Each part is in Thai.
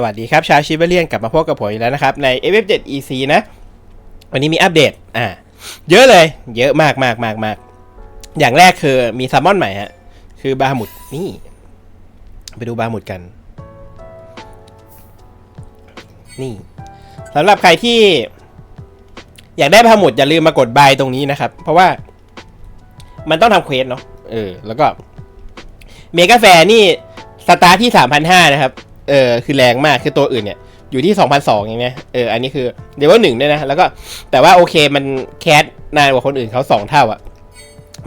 สวัสดีครับ ชาวชิบเลียนกลับมาพบกับผมอีกแล้วนะครับ ใน FF7 EC นะ วันนี้มีอัปเดต อ่า เยอะเลย เยอะมากมากมากมากอย่างแรกคือมีซัมมอนใหม่ฮะ คือบาหมุดนี่ ไปดูบาหมุดกัน นี่สำหรับใครที่ อยากได้บาหมุดอย่าลืมมากดบายตรงนี้นะครับ เพราะว่า มันต้องทำเควสเนาะเออ แล้วก็ เมกาแฟนี่สตาร์ทที่3,500นะครับ เออคือแรงมากคือตัวอื่นเนี่ยอยู่ที่2,200อย่างเงี้ยเอออันนี้คือเดเวลหนึ่งด้วยนะ แล้วก็แต่ว่าโอเคมันแคสนานกว่าคนอื่นเขาสองเท่าอะ่ะ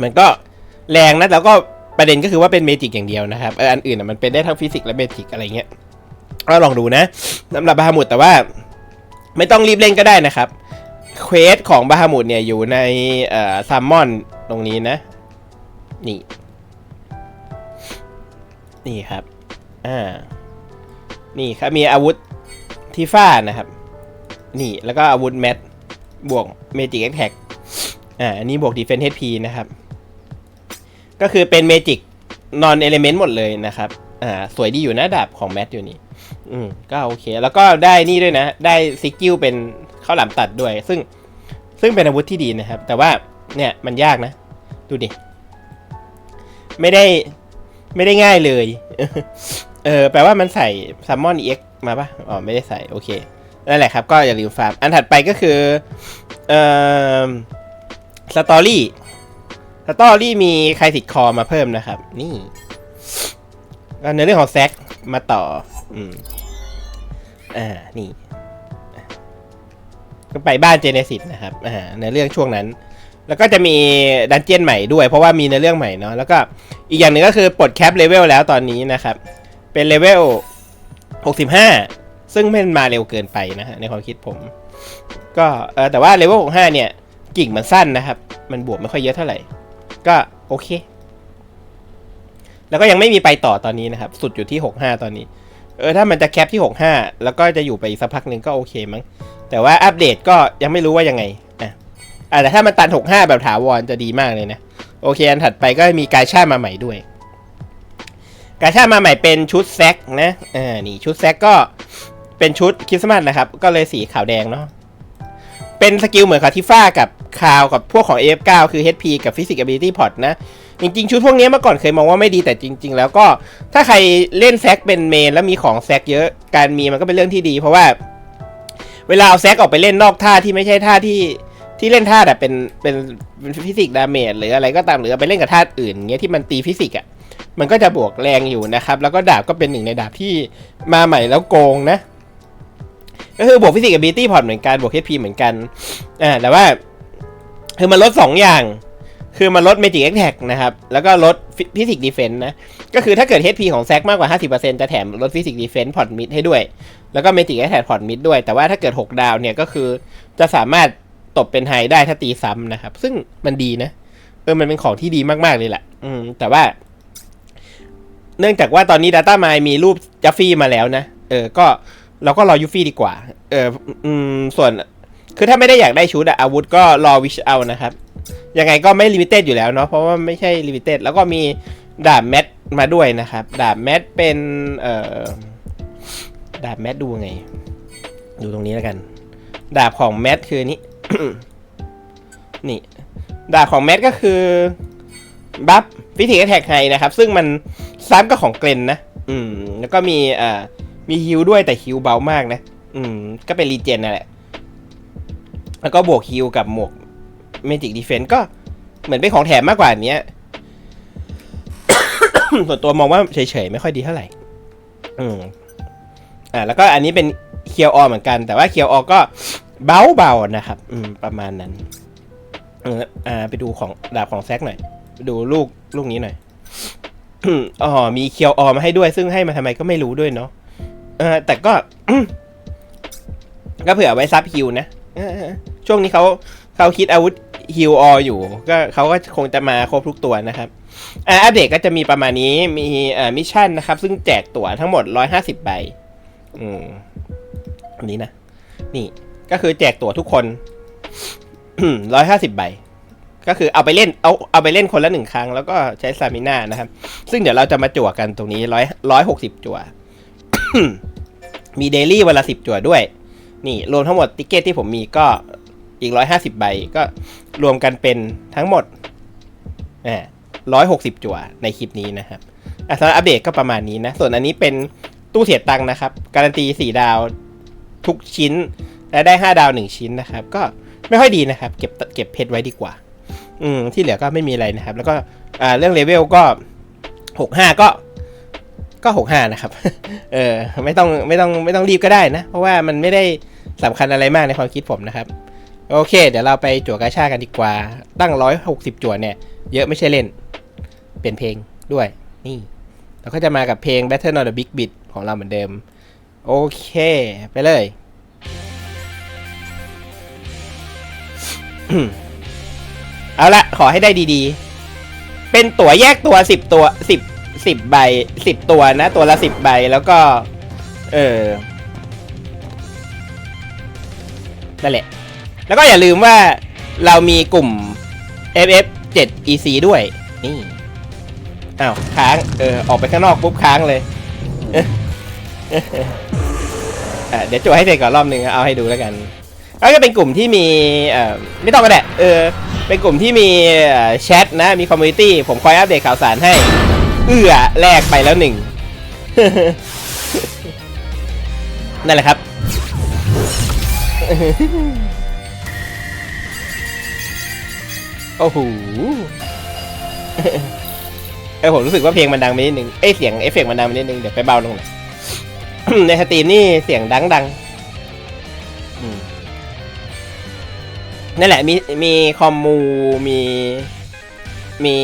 มันก็แรงนะแล้วก็ประเด็นก็คือว่าเป็นเมจิกอย่างเดียวนะครับเอออันอื่นอะมันเป็นได้ทั้งฟิสิกส์และเมจิกอะไรเงี้ยก็ลองดูนะสำหรับบาฮามุดแต่ว่าไม่ต้องรีบเล่นก็ได้นะครับเควสของบาฮามุดเนี่ยอยู่ในเอ่อซัมมอนตรงนี้นะ นี่ นี่ครับ อ่า นี่ครับมีอาวุธที่ฟ้านะครับ นี่แล้วก็อาวุธแมทบวกเมจิกแอคแท็กอ่าอันนี้บวกดีเฟน s ์ HP นะครับ ก็คือเป็นเมจิกนอนเอลิเมนต์หมดเลยนะครับอ่าสวยดีอยู่นะดาบของแมทอยู่นี่อืมก็โอเค แล้วก็ได้นี่ด้วยนะ ได้ซิกิลเป็นข้าวหลามตัดด้วย ซึ่งซึ่งเป็นอาวุธที่ดีนะครับ แต่ว่าเนี่ยมันยากนะ ดูดิ ไม่ได้ไม่ได้ง่ายเลย เออแปลว่ามันใส่ซัมอนเอ็กมาปะอ๋อไม่ได้ใส่โอเคนั่นแหละครับ ก็อย่าลืมฟาร์ม อันถัดไปก็คือเอ่อสตอรี่สตอรี่มีใครติดคอมาเพิ่มนะครับ นี่ในเรื่องของแซกมาต่อ อืมอ่านี่ก็ไปบ้านเจเนซิสนะครับอ่าในเรื่องช่วงนั้น แล้วก็จะมีดันเจียนใหม่ด้วย เพราะว่ามีในเรื่องใหม่เนาะแล้วก็อีกอย่างหนึ่งก็คือปลดแคปเลเวลแล้วตอนนี้นะครับ เป็นเลเวล 65 ซึ่งไม่มาเร็วเกินไปนะฮะในความคิดผม ก็เออแต่ว่าเลเวล 65 เนี่ย กิ่งมันสั้นนะครับ มันบวกไม่ค่อยเยอะเท่าไหร่ ก็โอเค แล้วก็ยังไม่มีไปต่อตอนนี้นะครับ สุดอยู่ที่ 65 ตอนนี้ เออถ้ามันจะแคปที่ 65 แล้วก็จะอยู่ไปอีกสักพักหนึ่งก็โอเคมั้ง แต่ว่าอัปเดตก็ยังไม่รู้ว่ายังไงอะอะแต่ถ้ามันตัน 65 แบบถาวรจะดีมากเลยนะ โอเค อันถัดไปก็มีการชามาใหม่ด้วย กาชามาใหม่เป็นชุดแซกนะอ่านี่ชุดแซกก็เป็นชุดคริสต์มาสนะครับ ก็เลยสีขาวแดงเนาะเป็นสกิลเหมือนคาทิฟ้ากับคาวกับพวกของ AF9 คือ HP กับ Physics Ability Pot นะ จริง ๆ ชุดพวกนี้เมื่อก่อนเคยมองว่าไม่ดีแต่จริง ๆ แล้วก็ถ้าใครเล่นแซกเป็นเมนแล้วมีของแซกเยอะการมีมันก็เป็นเรื่องที่ดี เพราะว่า เวลาเอาแซกออกไปเล่นนอกท่าที่ไม่ใช่ท่าที่ที่เล่นท่าแบบเป็นเป็นฟิสิกส์ดาเมจหรืออะไรก็ตามหรือไปเล่นกับท่าอื่นเงี้ยที่มันตีฟิสิกส์อะ มันก็จะบวกแรงอยู่นะครับ แล้วก็ดาบก็เป็นหนึ่งในดาบที่มาใหม่แล้วโกงนะ ก็คือบวกฟิสิกส์กับบีตี้พอร์ตเหมือนกันบวก HP เหมือนกันอ่าแต่ว่าคือมันลด 2 อย่าง คือมันลด Magic Attack นะครับ แล้วก็ลดฟิสิกส์ดีเฟน s ์นะ ก็คือถ้าเกิด HP ของแซกมากกว่า 50%จะแถมลดฟิสิกส์ดีเฟน s ์พอร์ตมิดให้ด้วย แล้วก็ Magic Attack พอร์ตมิดด้วย แต่ว่าถ้าเกิด 6 ดาวเนี่ยก็คือจะสามารถตบเป็นไฮได้ถ้าตีซ้ำนะครับ ซึ่งมันดีนะ เออ มันเป็นของที่ดีมากๆเลยแหละ อืม แต่ว่า เนื่องจากว่าตอนนี้ Data m i n e มีรูปจัฟฟี่มาแล้วนะ เออ ก็เราก็รอยูฟี่ดีกว่า เอออืมส่วน คือถ้าไม่ได้อยากได้ชุดอะอาวุธก็รอวิชเอานะครับ ยังไงก็ไม่ลิมิเต็ดอยู่แล้วเนาะ เพราะว่าไม่ใช่ลิมิเต็ด แล้วก็มีดาบแมทมาด้วยนะครับ ดาบแมทเป็น เอ่อ ดาบแมทดูไง ดูตรงนี้แล้วกัน ดาบของแมทคือนี้ นี่ ดาบของแมทก็คือ บัฟฟิสิกส์แท็กไฮนะครับ ซึ่งมันซ้ำกับของเกรนนะ อืม แล้วก็มีอ่ามีฮิลด้วยแต่ฮิลเบามากนะ อืม ก็เป็นรีเจนนั่นแหละ แล้วก็บวกฮิลกับหมวกเมจิกดีเฟน s ก็เหมือนเป็นของแถมมากกว่าอันเนี้ย ส่วนตัวมองว่าเฉยๆ ไม่ค่อยดีเท่าไหร่ อืม อ่า แล้วก็อันนี้เป็นเคียวออเหมือนกัน แต่ว่าเคียวออก็เบาๆนะครับ อืม ประมาณนั้นเอออ่า ไปดูของดาบของแซกหน่อย ดูลูกลูกนี้หน่อยอ๋อมีเคียวออมาให้ด้วย ซึ่งให้มาทำไมก็ไม่รู้ด้วยเนาะเออแต่ก็ก็เผื่อไว้ซับฮิวนะช่วงนี้เขาเขาคิดอาวุธฮิวอออยู่ ก็เขาก็คงจะมาครบทุกตัวนะครับอ่าอัปเดตก็จะมีประมาณนี้มีอ่ามิชชั่นนะครับ ซึ่งแจกตั๋วทั้งหมด150ใบอืมอันนี้นะ นี่ก็คือแจกตั๋วทุกคนร้อยห้าสิบใบ ก็คือเอาไปเล่นเอาเอาไปเล่นคนละหนึ่งครั้ง แล้วก็ใช้ซามิน่านะครับ ซึ่งเดี๋ยวเราจะมาจั่วกันตรงนี้ร้อยร้อยหกสิบจั่ว มีเดลี่วันละสิบจั่วด้วย นี่รวมทั้งหมดติกเก็ตที่ผมมีก็อีกร้อยห้าสิบใบก็รวมกันเป็นทั้งหมดร้อยหกสิบจั่วในคลิปนี้นะครับอะสำหรับอัปเดตก็ประมาณนี้นะ ส่วนอันนี้เป็นตู้เสียตังค์นะครับ การันตีสี่ดาวทุกชิ้นและได้ห้าดาวหนึ่งชิ้นนะครับ ก็ไม่ค่อยดีนะครับ เก็บเก็บเพชรไว้ดีกว่า อืมที่เหลือก็ไม่มีอะไรนะครับ แล้วก็อ่าเรื่องเลเวลก็หกห้าก็ก็หกห้านะครับ เออไม่ต้องไม่ต้องไม่ต้องรีบก็ได้นะ เพราะว่ามันไม่ได้สำคัญอะไรมากในความคิดผมนะครับ โอเค เดี๋ยวเราไปจั่วกาชากันดีกว่า ตั้งร้อยหกสิบจั่วเนี่ย เยอะไม่ใช่เล่น เปลี่ยนเพลงด้วย นี่ เราก็จะมากับเพลง Battle on the Big Beat ของเราเหมือนเดิม โอเค ไปเลย เอาละขอให้ได้ดีๆ เป็นตั๋วแยกตัวสิบตัวสิบสิบใบสิบตัวนะ ตัวละสิบใบแล้วก็ เออนั่นแหละ แล้วก็อย่าลืมว่าเรามีกลุ่ม FF 7 EC ด้วย นี่อ้าวค้างเออออกไปข้างนอกปุ๊บค้างเลยเดี๋ยวจวดให้เสร็จก่อนรอบหนึ่งเอาให้ดูแล้วกัน แล้วก็เป็นกลุ่มที่มีไม่ต้องก็ได้เออเป็นกลุ่มที่มีแชทนะมีคอมมูนิตี้ผมคอยอัปเดตข่าวสารให้ เอื้อแลกไปแล้วหนึ่งนั่นแหละครับ โอ้โหเออผมรู้สึกว่าเพลงมันดังไปนิดนึง เอ้ยเสียงเอฟเฟกต์มันดังไปนิดนึง เดี๋ยวไปเบาลงหน่อยในสตรีมนี่เสียงดังดัง นั่นแหละมีมีคอมมูมีมี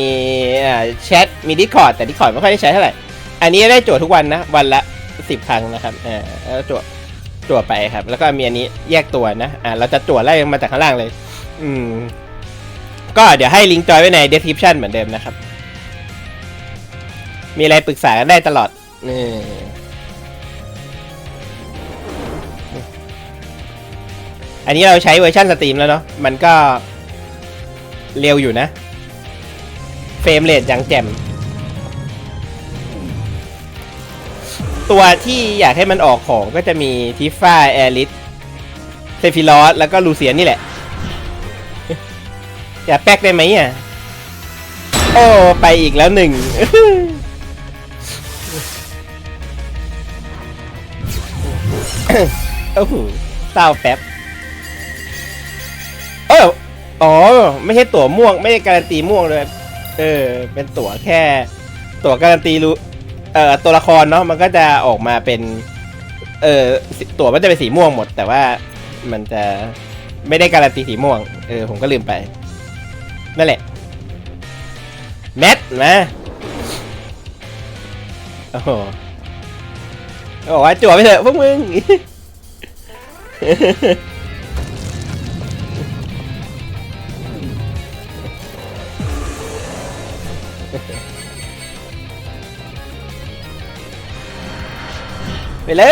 แชทมีดิสคอร์ดแต่ดิสคอร์ดไม่ค่อยได้ใช้เท่าไหร่ อันนี้ได้โจทย์ทุกวันนะ วันละสิบครั้งนะครับอ่าแล้วโจทย์จทย์ไปครับ แล้วก็มีอันนี้แยกตัวนะอ่าเราจะจทย์ไล่มาจากข้างล่างเลย อืม ก็เดี๋ยวให้ลิงก์จอยไว้ใน description เหมือนเดิมนะครับ มีอะไรปรึกษากันได้ตลอดนี่ อันนี้เราใช้เวอร์ชันสตรีมแล้วเนาะ มันก็เร็วอยู่นะ เฟรมเรทยังแจ่ม ตัวที่อยากให้มันออกของก็จะมีทิฟ้าแอริสเซฟิลอสแล้วก็ลูเซียนนี่แหละ อย่าแป๊กได้ไหมอะ โอ้ ไปอีกแล้วหนึ่งโอ้โหเศร้าแป๊บ เอออ๋อ ไม่ใช่ตั๋วม่วง ไม่ได้การันตีม่วงเลย เออ เป็นตั๋วแค่ ตั๋วการันตีรู้เอ่อตัวละครเนาะมันก็จะออกมาเป็น เออตั๋วมันจะเป็นสีม่วงหมด แต่ว่ามันจะไม่ได้การันตีสีม่วง เออ ผมก็ลืมไป นั่นแหละ แมทนะโอ้โหบอกว่าจั่วไปเถอะพวกมึง ไปเล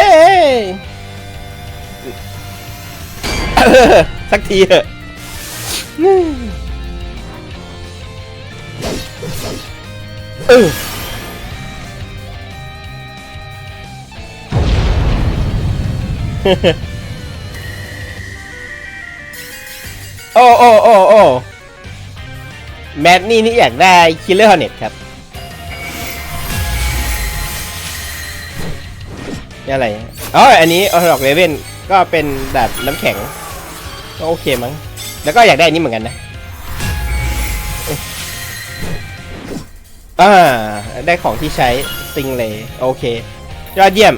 ยสักทีเถอะเออโอ้โอ้โอ้โอ้แมทนี่นี่อยากได้คิลเลอร์ฮอเน็ตครับ นี่อะไรอ๋ออันนี้ออร์ดอกเลเว่นก็เป็นแบบน้ำแข็ง ก็โอเคมั้ง แล้วก็อยากได้อันนี้เหมือนกันนะอ่าได้ของที่ใช้ซิงเลยโอเค ยอดเยี่ยม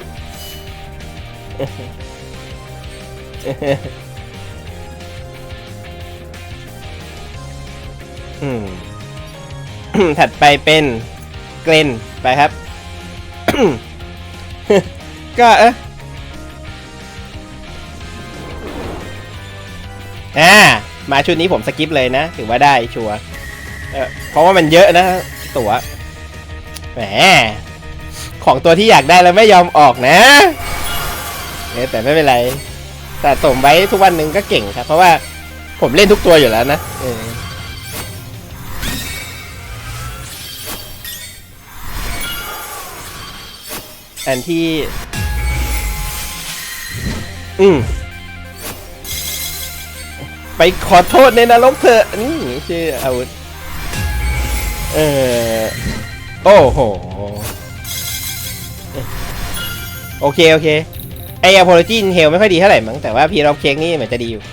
อืมถัดไปเป็นเกรนไปครับ ก็เอะอ่ามาชุดนี้ผมสกิปเลยนะ ถือว่าได้ชัวร์เพราะว่ามันเยอะนะ ตัว แหม ของตัวที่อยากได้แล้วไม่ยอมออกนะเออแต่ไม่เป็นไร แต่สมไว้ทุกวันหนึ่งก็เก่งครับ เพราะว่าผมเล่นทุกตัวอยู่แล้วนะเอออันที่ อืมไปขอโทษในนรกเถอะนี่ชื่ออาวุธ เออโอ้โห โอเค โอเค ไอ apology in hell ไม่ค่อยดีเท่าไหร่มั้งแต่ว่าพีรอบเค้กนี่เหมือนจะดีอยู่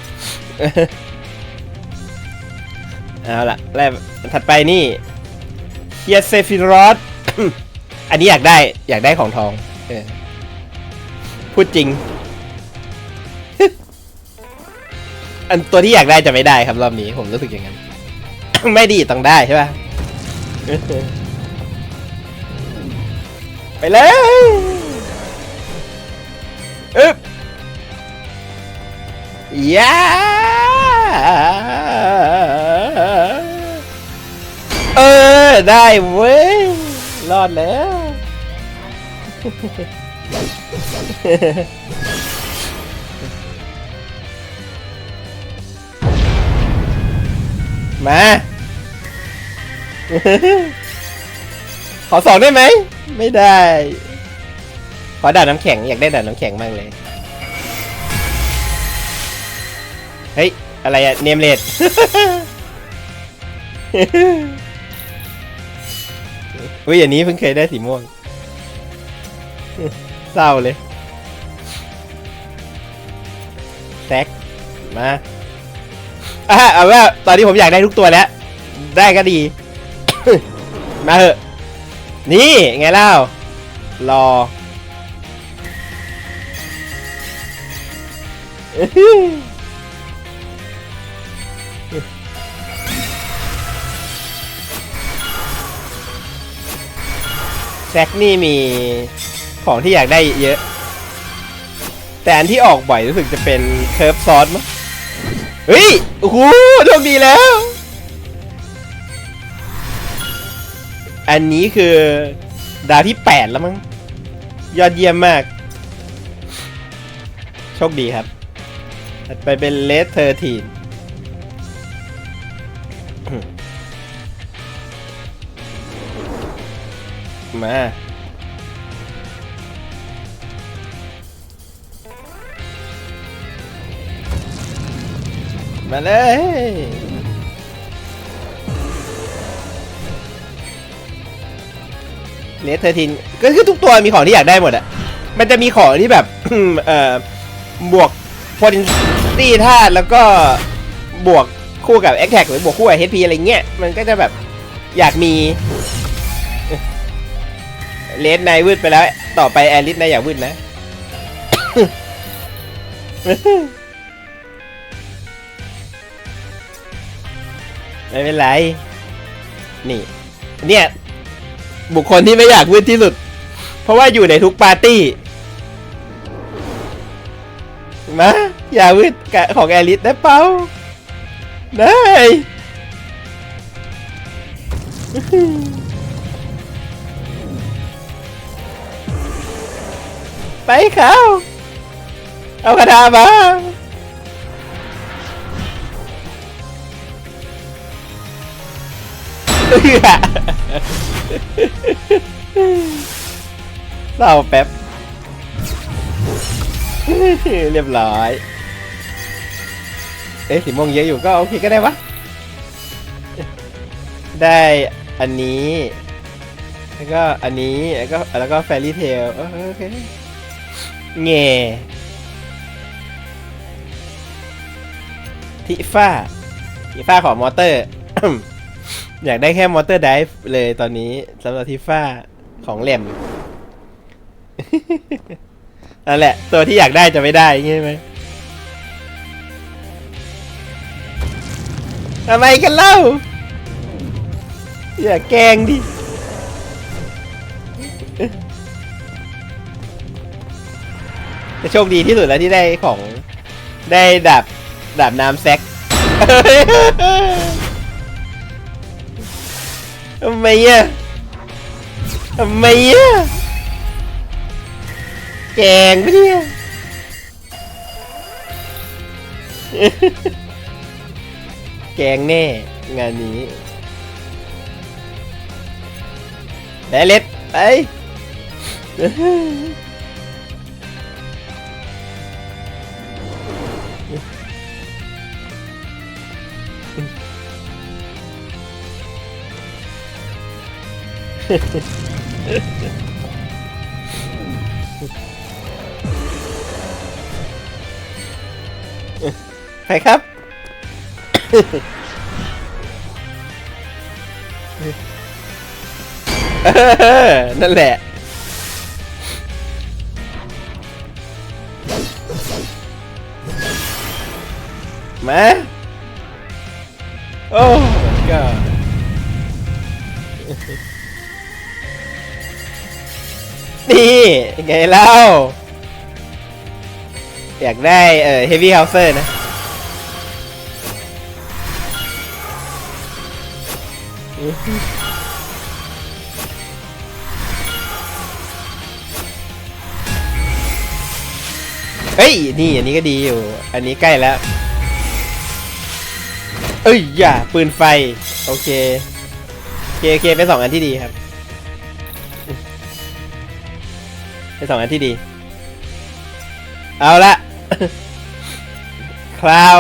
เอาล่ะแล้วถัดไปนี่เฮียเซฟิรอสอันนี้อยากได้ อยากได้ของทอง พูดจริง อันตัวที่อยากได้จะไม่ได้ครับรอบนี้ผมรู้สึกอย่างนั้น ไม่ดีต้องได้ใช่ป่ะ ไปเลยอึ๊บยาเออ ได้เว้ย รอดแล้ว มา ขอสองได้ไหม ไม่ได้ ขอด่าน้ำแข็ง อยากได้ด่าน้ำแข็งมากเลย เฮ้ย อะไรอะเนมเลดอุ้ยอันนี้เพิ่งเคยได้สีม่วง เศร้าเลยแซกมา อะเอาว่าตอนนี้ผมอยากได้ทุกตัวแล้ว ได้ก็ดี มาเถอะ นี่ไงเล่ารอแซกนี่มีของที่อยากได้เยอะ แต่อันที่ออกบ่อยรู้สึกจะเป็นเคิร์ฟซอสมั้ง เฮ้ย โอ้โหโชคดีแล้ว อันนี้คือ ดาวที่ 8 แล้วมั้ง ยอดเยี่ยมมาก โชคดีครับถัดไปเป็นเลสเทอร์ทีนมา มาเลยเลสเทอร์ทินก็คือทุกตัวมีของที่อยากได้หมดอะมันจะมีของที่แบบ เอ่อบวก potency ธาตุแล้วก็บวกคู่กับ a t t a c k หรือบวกคู่กับ HP อะไรเงี้ย มันก็จะแบบอยากมีเลสนายวืดไปแล้ว ต่อไปแอลิสนายอย่าวืดนะ ไม่เป็นไร นี่ เนี่ย บุคคลที่ไม่อยากวืดที่สุด เพราะว่าอยู่ในทุกปาร์ตี้มาอย่าวืดกของแอลิสได้เปล่าได้ไปเขาเอากระดาษมา เศร้าแป๊บ เรียบร้อย เอ๊ะสีม่วงเยอะอยู่ก็โอเคก็ได้วะ ได้อันนี้ แล้วก็อันนี้ แล้วก็แล้วก็แฟรี่เทลโอเคเง่ทิฟ้าทิฟ้าของมอเตอร์ อยากได้แค่มอเตอร์ไดฟ์เลยตอนนี้สำหรับทิฟ้าของแหลมนั่นแหละ ตัวที่อยากได้จะไม่ได้ใช่ไหมทำไมกันเล่า อย่าแกล้งดิ จะโชคดีที่สุดแล้วที่ได้ของได้ดาบดาบน้ำแซก ทำไมอะทำไมอะแกงปะเนี่ยแกงแน่ งานนี้แดเล็ดไป ใครครับ นั่นแหละ มา โอ้ my god นี่ไงเล่า อยากได้เอ่อ heavy houser นะ เฮ้ย นี่ อันนี้ก็ดีอยู่ อันนี้ใกล้แล้ว เอ้ย อย่า ปืนไฟ โอเค โอเค โอเค เป็นสองอันที่ดีครับ เป็นสองอันที่ดี เอาละคลาว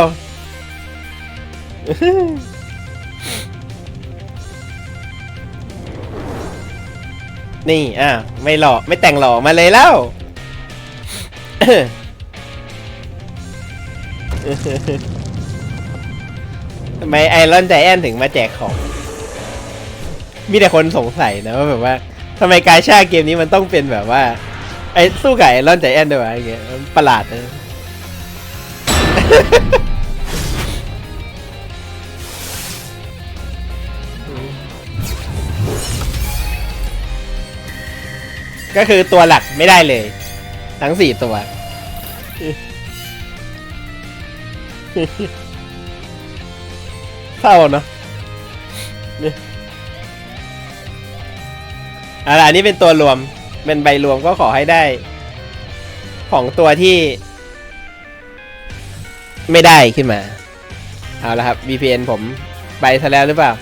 นี่ อะ ไม่หล่อไม่แต่งหล่อมาเลยแล้วทำไมไอรอนใจแอนถึงมาแจกของ มีแต่คนสงสัยนะว่าแบบว่าทำไมกาชาเกมนี้มันต้องเป็นแบบว่า ไอ้สู้กับไอรอนใจแอนด้วยวะอย่างเงี้ยมันประหลาดนะก็คือตัวหลักไม่ได้เลย ทั้งสี่ตัว เศร้าเนาะนี่เอะไรอันนี้เป็นตัวรวม เป็นใบรวมก็ขอให้ได้ ของตัวที่ ไม่ได้ขึ้นมา เอาละครับ VPN ผมไปซะแล้วหรือเปล่า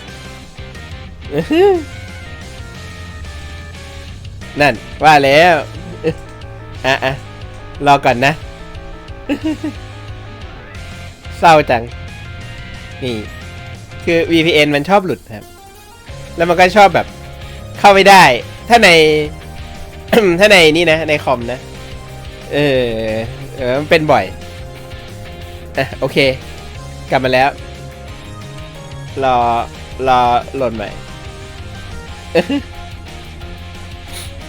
นั่น ว่าแล้ว อะอะรอก่อนนะ เศร้าจัง นี่ คือ VPN มันชอบหลุดครับ แล้วมันก็ชอบแบบ เข้าไม่ได้ ถ้าใน ถ้าในนี่นะ ในคอมนะ เออ เออมันเป็นบ่อยอะโอเค กลับมาแล้ว รอ รอหลดใหม่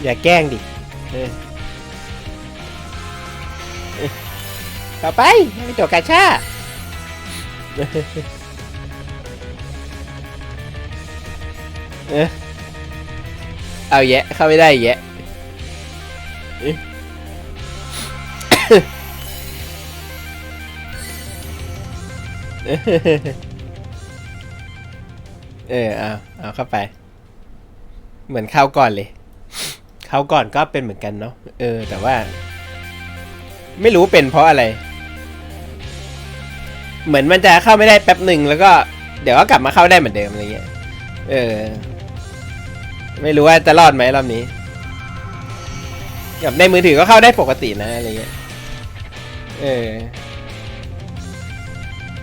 อย่าแกล้งดิเออเออต่อไปไปตัวกาชาเอาแยะเข้าไม่ได้แยะ เอ๊ะเออเอาเอาเข้าไป เหมือนเข้าก่อนเลยเข้าก่อนก็เป็นเหมือนกันเนาะเออ แต่ว่า ไม่รู้เป็นเพราะอะไร เหมือนมันจะเข้าไม่ได้แป๊บหนึ่งแล้วก็ เดี๋ยวก็กลับมาเข้าได้เหมือนเดิมอะไรเงี้ยเออ ไม่รู้ว่าจะรอดไหมรอบนี้ กับในมือถือก็เข้าได้ปกตินะอะไรเงี้ย เออ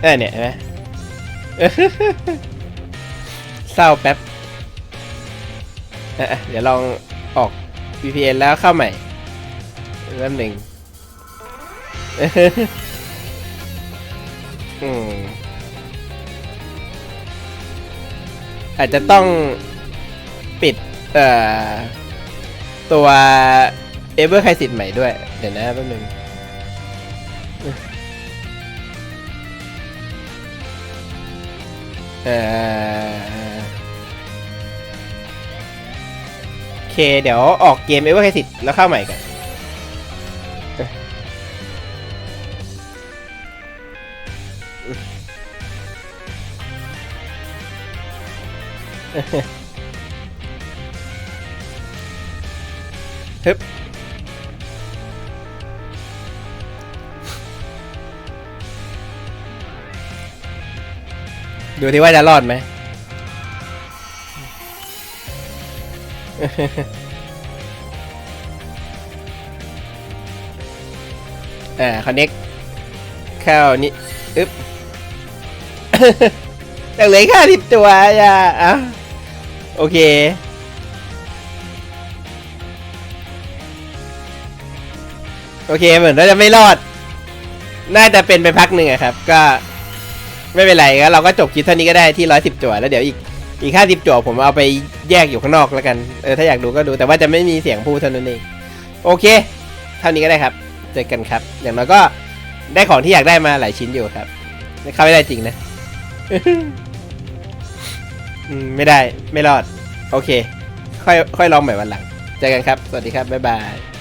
เออเนี่ยเห็นไหมเศร้าแป๊บอะเดี๋ยวลองออก VPN แล้วเข้าใหม่แป๊บหนึ่งอืมอาจจะต้องปิด เอ่อ ตัว Ever c r i s i s ใหม่ด้วย เดี๋ยวนะแป๊บนึงเออโอเค เดี๋ยวออกเกม Ever c r i s i s แล้วเข้าใหม่กันฮึบ ดูที่ว่าจะรอดไหม อ่า connect เข้านี่อึ๊บจากเหลยค่าสิบตัวอย่าอะโอเคโอเคเหมือนเราจะไม่รอด น่าจะเป็นไปพักหนึ่งอะครับ ก็ ไม่เป็นไรก็เราก็จบคลิปเท่านี้ก็ได้ที่ร้อยสิบจั่วแล้วเดี๋ยวอีกอีกห้าสิบจั่วผมเอาไปแยกอยู่ข้างนอกแล้วกันเออถ้าอยากดูก็ดูแต่ว่าจะไม่มีเสียงพูดเท่านั้นเองโอเค เท่านี้ก็ได้ครับเจอกันครับ อย่างน้อยก็ได้ของที่อยากได้มาหลายชิ้นอยู่ครับเข้าไม่ได้จริงนะไม่ได้ไม่รอด โอเค ค่อยค่อยลองใหม่วันหลังเจอกันครับ สวัสดีครับ บ๊ายบาย